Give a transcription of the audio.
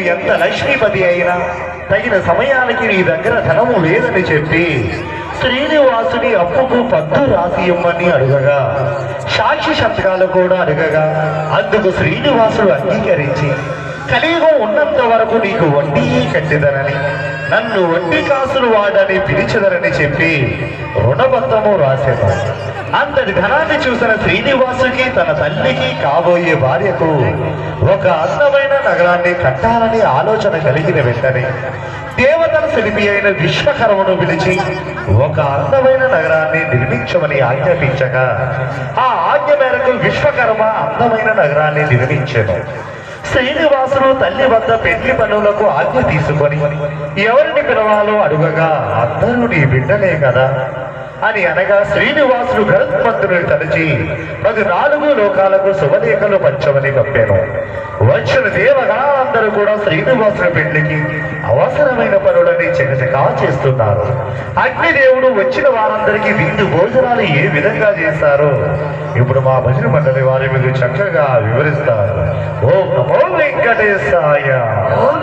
నీవు ఎంత లక్ష్మీపతి అయినా తగిన సమయానికి నీ దగ్గర ధనము లేదని చెప్పి శ్రీనివాసుని అప్పుకు పద్దు రాసి ఇమ్మని అడుగగా. సాక్షి శతకాలు కూడా అడగగా. అందుకు శ్రీనివాసుడు అంగీకరించి కలియుగం ఉన్నంత వరకు నీకు వడ్డీ కట్టిదనని నన్ను వడ్డీ కాసులు వాడని పిలిచదరని చెప్పి రుణపత్రము రాసేవాడు. అంతటి ధనాన్ని చూసిన శ్రీనివాసుకి తన తల్లికి కాబోయే భార్యకు ఒక అందమైన నగరాన్ని కట్టాలని ఆలోచన కలిగిన వెంటనే దేవతల శిల్పి అయిన విశ్వకర్మను పిలిచి ఒక అందమైన నగరాన్ని నిర్మించమని ఆజ్ఞాపించగా ఆ ఆజ్ఞ మేరకు విశ్వకర్మ అందమైన నగరాన్ని నిర్మించాడు శ్రీనివాసులు తల్లి వద్ద పెళ్ళి పనులకు ఆజ్ఞ తీసుకొని ఎవరిని పిలవాలో అడుగగా అందరూ నీ బిడ్డలే కదా. అని అనగా శ్రీనివాసుడు గరుత్మంతుని తలచి పది నాలుగు లోకాలకు శుభలేఖలు పంచమని పంపాను. వచ్చిన దేవగణాలందరూ కూడా శ్రీనివాసుని పెళ్ళికి అవసరమైన పనులని చకచకా చేస్తున్నారు. అగ్నిదేవుడు వచ్చిన వారందరికీ విందు భోజనాలు ఏ విధంగా చేస్తారో? ఇప్పుడు మా భజన మండలి వారి మీకు చక్కగా వివరిస్తారు. ఓ నమో వెంకటేశాయ. ఓం నమో వెంకటేశాయ